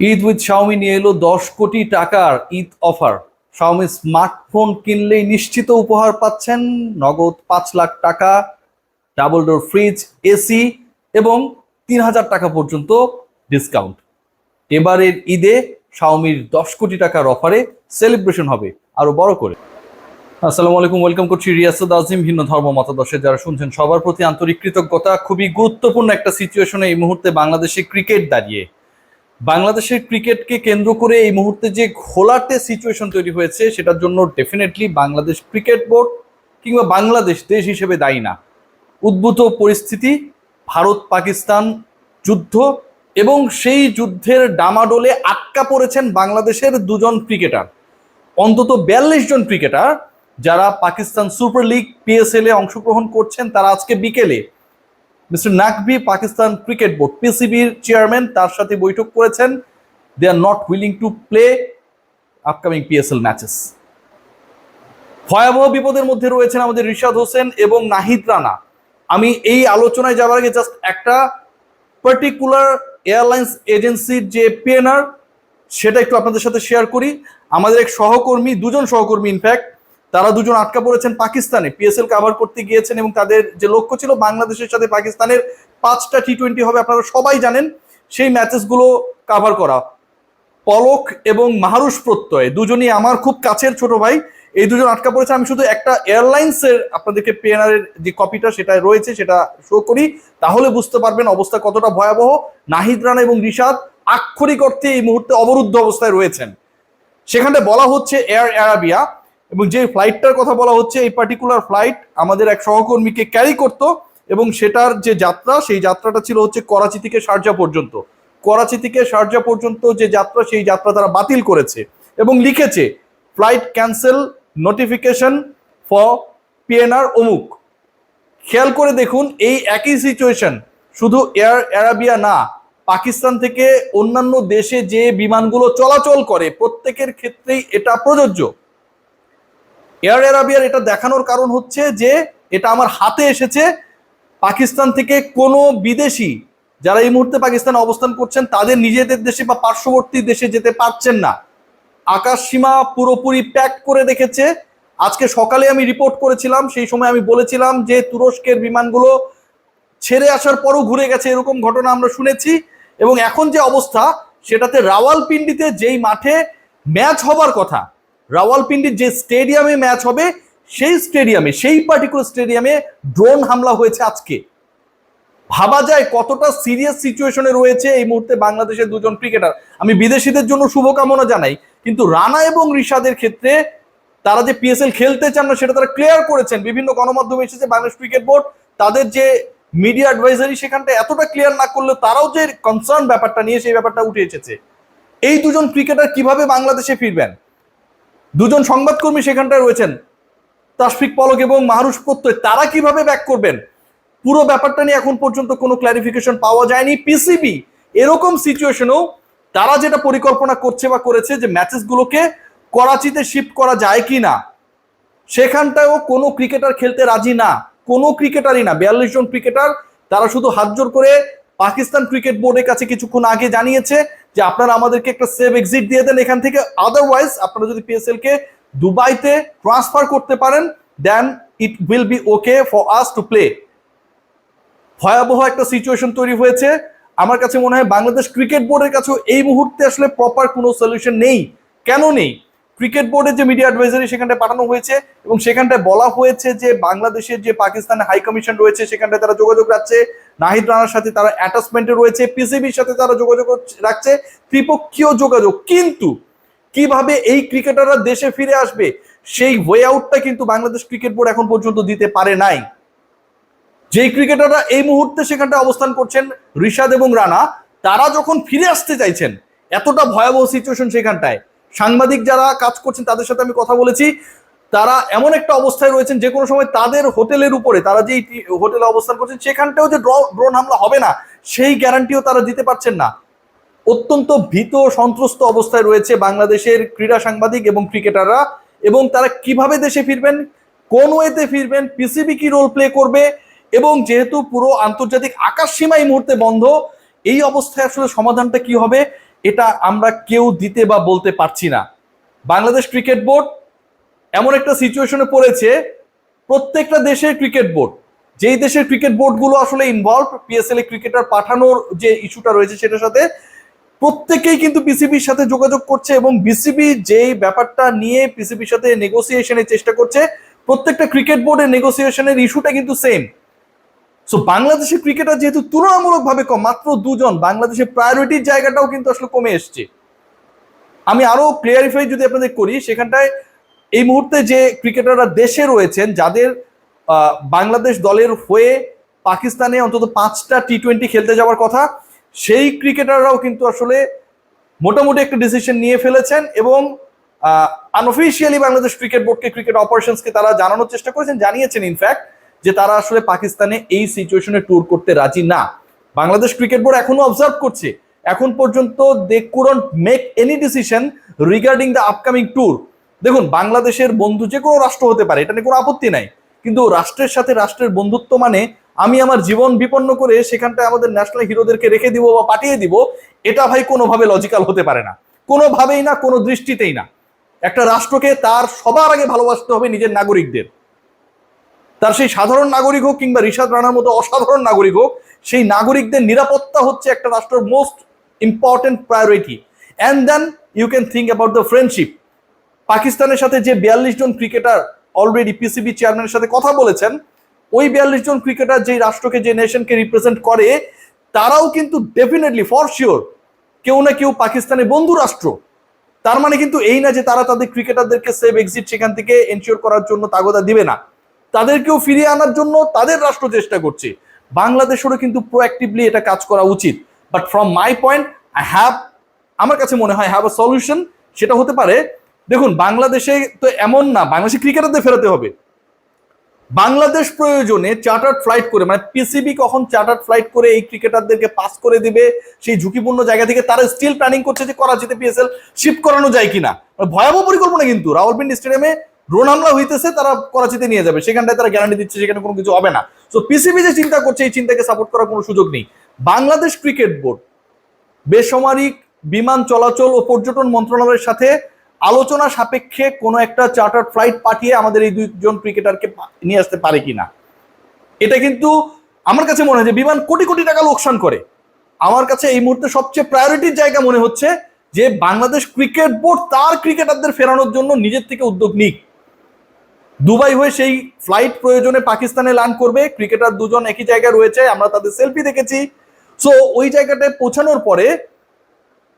Eid with Xiaomi নিয়ে এলো দশ কোটি টাকার ঈদ অফার। শাওমি স্মার্টফোন কিনলেই নিশ্চিত উপহার পাচ্ছেন নগদ পাঁচ লাখ টাকা, ডাবল ডোর ফ্রিজ, এসি এবং তিন হাজার টাকা পর্যন্ত ডিসকাউন্ট। এবারের ঈদে শাওমির দশ কোটি টাকার অফারে সেলিব্রেশন হবে আরও বড় করে। আসসালামু আলাইকুম, ওয়েলকাম করছি রিয়াসুদ আজিম, ভিন্ন ধর্ম মতাদর্শে। যারা শুনছেন সবার প্রতি আন্তরিক কৃতজ্ঞতা, খুবই গুরুত্বপূর্ণ একটা সিচুয়েশনে এই মুহূর্তে বাংলাদেশে ক্রিকেট দাঁড়িয়ে। বাংলাদেশের ক্রিকেটকে কেন্দ্র করে এই মুহূর্তে যে ঘোলাটে সিচুয়েশন তৈরি হয়েছে, সেটার জন্য ডেফিনেটলি বাংলাদেশ ক্রিকেট বোর্ড কিংবা বাংলাদেশ দেশ হিসেবে দায়ী না। উদ্ভূত পরিস্থিতি ভারত পাকিস্তান যুদ্ধ এবং সেই যুদ্ধের ডামাডোলে আটকা পড়েছেন বাংলাদেশের দুজন ক্রিকেটার অন্তত বিয়াল্লিশ জন ক্রিকেটার যারা পাকিস্তান সুপার লিগ পিএসএল এ অংশগ্রহণ করছেন, তারা আজকে বিকেলে mister Naqvi, Pakistan cricket board. পিসিবির chairman তার সাথে বৈঠক করেছেন। They are not willing to play upcoming PSL matches ভয়াবহ বিপদের মধ্যে রয়েছেন আমাদের রিশাদ হোসেন এবং নাহিদ রানা। আমি এই আলোচনায় যাওয়ার আগে জাস্ট একটা পার্টিকুলার এয়ারলাইন্স এজেন্সির যে পিএনআর সেটা একটু আপনাদের সাথে শেয়ার করি। আমাদের এক সহকর্মী, দুজন সহকর্মী ইনফ্যাক্ট তারা দুজন আটকা পড়েছেন পাকিস্তানে। পিএসএল কাভার করতে গিয়েছেন এবং তাদের যে লক্ষ্য ছিল বাংলাদেশের সাথে পাকিস্তানের পাঁচটা টি টোয়েন্টি হবে, আপনারা সবাই জানেন, সেই ম্যাচেসগুলো কাভার করা। পলক এবং মাহারুষ প্রত্যয়, দুজনই আমার খুব কাছের ছোট ভাই, এই দুজন আটকা পড়েছে। আমি শুধু একটা এয়ারলাইন্সের আপনাদেরকে পেনার এর যে কপিটা সেটা রয়েছে, সেটা শো করি। তাহলে বুঝতে পারবেন অবস্থা কতটা ভয়াবহ। নাহিদ রানা এবং রিশাদ আক্ষরিক অর্থে এই মুহূর্তে অবরুদ্ধ অবস্থায় রয়েছেন। সেখানে বলা হচ্ছে এয়ার অ্যারাবিয়া এবং যে ফ্লাইটটার কথা বলা হচ্ছে, এই পার্টিকুলার ফ্লাইট আমাদের এক সহকর্মীকে ক্যারি করত এবং সেটার যে যাত্রা, সেই যাত্রাটা ছিল হচ্ছে করাচি থেকে শারজা পর্যন্ত। করাচি থেকে শারজা পর্যন্ত যে যাত্রা, সেই যাত্রা তারা বাতিল করেছে এবং লিখেছে flight cancel notification for PNR অমুক। খেয়াল করে দেখুন, এই একই সিচুয়েশন শুধু এয়ার অ্যারাবিয়া না, পাকিস্তান থেকে অন্যান্য দেশে যে বিমানগুলো চলাচল করে, প্রত্যেকের ক্ষেত্রেই এটা প্রযোজ্য। এয়ার অ্যারাবিয়ার এটা দেখানোর কারণ হচ্ছে যে এটা আমার হাতে এসেছে। পাকিস্তান থেকে কোনো বিদেশি যারা এই মুহূর্তে পাকিস্তানে অবস্থান করছেন, তাদের নিজেদের দেশে বা পার্শ্ববর্তী দেশে যেতে পারছেন না। আকাশ সীমা পুরোপুরি প্যাক করে রেখেছে। আজকে সকালে আমি রিপোর্ট করেছিলাম, সেই সময় আমি বলেছিলাম যে তুরস্কের বিমানগুলো ছেড়ে আসার পরও ঘুরে গেছে, এরকম ঘটনা আমরা শুনেছি। এবং এখন যে অবস্থা, সেটাতে রাওয়ালপিন্ডিতে যেই মাঠে ম্যাচ হবার কথা রাওয়ালপিন্ডির যে স্টেডিয়ামে ম্যাচ হবে, সেই স্টেডিয়ামে, সেই পার্টিকুলার স্টেডিয়ামে ড্রোন হামলা হয়েছে আজকে। ভাবা যায় কতটা সিরিয়াস সিচুয়েশনে রয়েছে এই মুহূর্তে বাংলাদেশের দুজন ক্রিকেটার আমি বিদেশিদের জন্য শুভকামনা জানাই, কিন্তু রানা এবং রিশাদের ক্ষেত্রে তারা যে পিএসএল খেলতে চান না, সেটা তারা ক্লিয়ার করেছেন। বিভিন্ন গণমাধ্যমে এসেছে বাংলাদেশ ক্রিকেট বোর্ড তাদের যে মিডিয়া অ্যাডভাইজারি সেখানটা এতটা ক্লিয়ার না করলে তারাও যে কনসার্ন ব্যাপারটা নিয়ে সেই ব্যাপারটা উঠে এসেছে। এই দুজন ক্রিকেটার কীভাবে বাংলাদেশে ফিরবেন? দুজন সংবাদকর্মী সেখানটায় রয়েছেন। তাসফিক পলক এবং মাহরুষ প্রত্যয়, তারা কীভাবে ব্যাক করবেন? পুরো ব্যাপারটা নিয়ে এখন পর্যন্ত কোনো ক্ল্যারিফিকেশন পাওয়া যায়নি। পিসিবি এরকম সিচুয়েশনেও তারা যেটা পরিকল্পনা করছে বা করেছে যে ম্যাচেসগুলোকে করাচিতে শিফট করা যায় কি না, সেখানটায়ও কোনো ক্রিকেটার খেলতে রাজি না, কোনো ক্রিকেটারই না। বিয়াল্লিশ জন ক্রিকেটার তারা শুধু হাত জোর করে পাকিস্তান ক্রিকেট বোর্ডের কাছে কিছুক্ষণ আগে জানিয়েছে যে আপনারা আমাদেরকে একটা সেভ এক্সিট দিয়ে দেন এখান থেকে। আদারওয়াইজ আপনারা যদি পিএসএল কে দুবাইতে ট্রান্সফার করতে পারেন then it will be okay for us to play ভয়াবহ একটা সিচুয়েশন তৈরি হয়েছে। আমার কাছে মনে হয় বাংলাদেশ ক্রিকেট বোর্ডের কাছে এই মুহূর্তে আসলে প্রপার কোনো সলিউশন নেই। কেন নেই? ক্রিকেট বোর্ডের যে মিডিয়া অ্যাডভাইজারি সেখানটায় পাঠানো হয়েছে এবং সেখানটায় বলা হয়েছে যে বাংলাদেশের যে পাকিস্তানের হাই কমিশন রয়েছে, সেখানটায় তারা যোগাযোগ রাখছে। নাহিদ রানার সাথে তারা অ্যাটাচমেন্টে রয়েছে পিসিবির সাথে তারা যোগাযোগ রাখছে, ত্রিপক্ষীয় যোগাযোগ। কিন্তু কীভাবে এই ক্রিকেটাররা দেশে ফিরে আসবে? সেই ওয়ে আউটটা কিন্তু বাংলাদেশ ক্রিকেট বোর্ড এখন পর্যন্ত দিতে পারে নাই। যেই ক্রিকেটাররা এই মুহূর্তে সেখানটা অবস্থান করছেন ঋষাদ এবং রানা, তারা যখন ফিরে আসতে চাইছেন, এতটা ভয়াবহ সিচুয়েশন সেখানটায়। সাংবাদিক যারা কাজ করছেন, তাদের সাথে আমি কথা বলেছি। তারা এমন একটা অবস্থায় রয়েছেন, যে কোনো সময় তাদের হোটেলের উপরে, তারা যেই হোটেলে অবস্থান করছেন, সেখানটাও যে ড্রোন হামলা হবে না, সেই গ্যারান্টিও তারা দিতে পারছেন না। অত্যন্ত ভীত সন্ত্রস্ত অবস্থায় রয়েছে বাংলাদেশের ক্রীড়া সাংবাদিক এবং ক্রিকেটাররা এবং তারা কীভাবে দেশে ফিরবেন, কোন ওয়েতে ফিরবেন, পিসিবি কি রোল প্লে করবে এবং যেহেতু পুরো আন্তর্জাতিক আকাশ সীমা এই মুহূর্তে বন্ধ, এই অবস্থায় আসলে সমাধানটা কি হবে এটা আমরা কেউ দিতে বা বলতে পারছি না। বাংলাদেশ ক্রিকেট বোর্ড এমন একটা সিচুয়েশনে পড়েছে, প্রত্যেকটা দেশের ক্রিকেট বোর্ড, যেই দেশের ক্রিকেট বোর্ডগুলো আসলে ইনভলভ পিএসএল এ ক্রিকেটার পাঠানোর যে ইস্যুটা রয়েছে সেটার সাথে, প্রত্যেকেই কিন্তু পিসিবির সাথে যোগাযোগ করছে এবং বিসিবি যেই ব্যাপারটা নিয়ে পিসিবির সাথে নেগোসিয়েশনের চেষ্টা করছে, প্রত্যেকটা ক্রিকেট বোর্ডের নেগোসিয়েশনের ইস্যুটা কিন্তু সেম সো বাংলাদেশের ক্রিকেটার যেহেতু তুলনামূলকভাবে কম, মাত্র দুজন বাংলাদেশের প্রায়োরিটির জায়গাটাও কিন্তু আসলে কমে এসছে। আমি আরও ক্লিয়ারিফাই যদি আপনাদের করি, সেখানটায় এই মুহূর্তে যে ক্রিকেটাররা দেশে রয়েছেন, যাদের বাংলাদেশ দলের হয়ে পাকিস্তানে অন্তত পাঁচটা টি টোয়েন্টি খেলতে যাওয়ার কথা, সেই ক্রিকেটাররাও কিন্তু আসলে মোটামুটি একটা ডিসিশন নিয়ে ফেলেছেন এবং আনঅফিসিয়ালি বাংলাদেশ ক্রিকেট বোর্ডকে ক্রিকেট অপারেশনসকে তারা জানানোর চেষ্টা করেছেন, জানিয়েছেন ইনফ্যাক্ট যে তারা আসলে পাকিস্তানে এই সিচুয়েশনে ট্যুর করতে রাজি না। বাংলাদেশ ক্রিকেট বোর্ড এখনও অবজার্ভ করছে। এখন পর্যন্ত they couldn't make any decision regarding the upcoming tour দেখুন, বাংলাদেশের বন্ধু যে কোনো রাষ্ট্র হতে পারে, এটা নিয়ে কোনো আপত্তি নাই। কিন্তু রাষ্ট্রের সাথে রাষ্ট্রের বন্ধুত্ব মানে আমি আমার জীবন বিপন্ন করে সেখানটায় আমাদের ন্যাশনাল হিরোদেরকে রেখে দিব বা পাঠিয়ে দিব, এটা ভাই কোনোভাবে লজিক্যাল হতে পারে না। কোনোভাবেই না, কোনো দৃষ্টিতেই না। একটা রাষ্ট্রকে তার সবার আগে ভালোবাসতে হবে নিজের নাগরিকদের। তার সেই সাধারণ নাগরিক হোক কিংবা রিশাদ রানার মতো অসাধারণ নাগরিক হোক, সেই নাগরিকদের নিরাপত্তা হচ্ছে একটা রাষ্ট্রের most important priority and then you can think about the friendship পাকিস্তানের সাথে যে বিয়াল্লিশ জন ক্রিকেটার অলরেডি পিসিবি চেয়ারম্যানের সাথে কথা বলেছেন, ওই বিয়াল্লিশ জন ক্রিকেটার যে রাষ্ট্রকে, যে নেশনকে রিপ্রেজেন্ট করে, তারাও কিন্তু ডেফিনেটলি ফর শিওর কেউ না কেউ পাকিস্তানের বন্ধু রাষ্ট্র। তার মানে কিন্তু এই না যে তারা তাদের ক্রিকেটারদেরকে সেভ এক্সিট সেখান থেকে এনশিওর করার জন্য তাগদা দিবে না। তাদেরকেও ফিরিয়ে আনার জন্য তাদের রাষ্ট্র চেষ্টা করছে। বাংলাদেশেরও কিন্তু প্রোঅ্যাক্টিভলি এটা কাজ করা উচিত। But from my point I have আমার কাছে মনে হয় হ্যাভ আ সলিউশন সেটা হতে পারে, দেখুন, বাংলাদেশে তো এমন না, বাংলাদেশে ক্রিকেটারদের ফেরাতে হবে। বাংলাদেশ প্রয়োজনে চার্টার ফ্লাইট করে মানে পিসিবি কখন চার্টার ফ্লাইট করে এই ক্রিকেটারদেরকে পাস করে দিবে, সেই ঝুঁকিপূর্ণ জায়গা থেকে তারা স্টিল প্ল্যানিং করছে যে করাচিতে পিএসএল শিফট করানো যায় কিনা। মানে ভয়াবহ পরিকল্পনা কিন্তু রাওয়ালপিন্ডি স্টেডিয়ামে ড্রোন হামলা হইতেছে, তারা করাচিতে নিয়ে যাবে। সেখানটায় তারা গ্যারান্টি দিচ্ছে, সেখানে কোনো কিছু হবে না। তো পিসিবি যে চিন্তা করছে, এই চিন্তাকে সাপোর্ট করার কোনো সুযোগ নেই। বাংলাদেশ ক্রিকেট বোর্ড বেসামরিক বিমান চলাচল ও পর্যটন মন্ত্রণালয়ের সাথে আলোচনা সাপেক্ষে কোনো একটা চার্টার ফ্লাইট পাঠিয়ে আমাদের এই দুইজন ক্রিকেটারকে নিয়ে আসতে পারে কিনা? এটা কিন্তু আমার কাছে মনে হয় যে বিমান কোটি কোটি টাকা লোকসান করে। আমার কাছে এই মুহূর্তে সবচেয়ে প্রায়োরিটির জায়গা মনে হচ্ছে যে বাংলাদেশ ক্রিকেট বোর্ড তার ক্রিকেটারদের ফেরানোর জন্য নিজের থেকে উদ্যোগ নিক। দুবাই হয়ে সেই ফ্লাইট প্রয়োজনে পাকিস্তানে ল্যান্ড করবে। ক্রিকেটার দুজন একই জায়গায় রয়েছে, আমরা তাদের সেলফি দেখেছি। সো ওই জায়গাটায় পৌঁছানোর পরে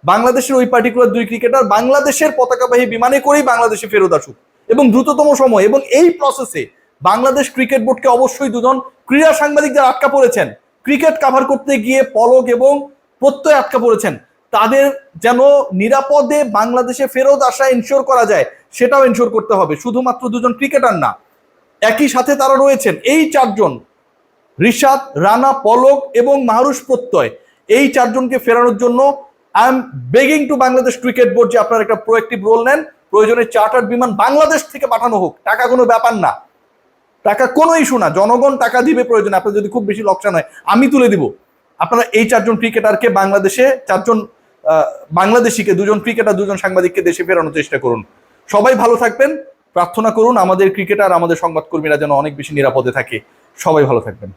বাংলাদেশের ওই পার্টিকুলার দুই ক্রিকেটার বাংলাদেশের পতাকাবাহী বিমানে করেই বাংলাদেশে ফেরত আসুক। এবং দ্রুততম সময়, এবং এই প্রসেসে বাংলাদেশ ক্রিকেট বোর্ডকে অবশ্যই দুজন ক্রীড়া সাংবাদিক যারা আটকা পড়েছেন। ক্রিকেট কাভার করতে গিয়ে পলক এবং প্রত্যয় আটকা পড়েছেন। তাদের যেন নিরাপদে বাংলাদেশে ফেরত আসা এনশিওর করা যায়। সেটাও এনশিওর করতে হবে। শুধুমাত্র দুজন ক্রিকেটার না, একই সাথে তারা রয়েছেন। এই চারজন, রিশাদ, রানা, পলক এবং মাহরুষ প্রত্যয়, এই চারজনকে ফেরানোর জন্য I am begging to Bangladesh cricket board যে আপনারা একটা প্রোয়েক্টিভ রোল নেন। প্রয়োজনে চার্টার বিমান বাংলাদেশ থেকে পাঠানো হোক। টাকা কোনো ব্যাপার না। টাকা কোনো ইস্যু না। জনগণ টাকা দিবে প্রয়োজনে। আপনার যদি খুব বেশি লোকসান হয়, আমি তুলে দিব। আপনারা এই চারজন ক্রিকেটারকে বাংলাদেশে চারজন বাংলাদেশিকে দুজন ক্রিকেটার দুজন সাংবাদিককে দেশে ফেরানোর চেষ্টা করুন। সবাই ভালো থাকবেন। প্রার্থনা করুন আমাদের ক্রিকেটার, আমাদের সংবাদকর্মীরা যেন অনেক বেশি নিরাপদে থাকে। সবাই ভালো থাকবেন।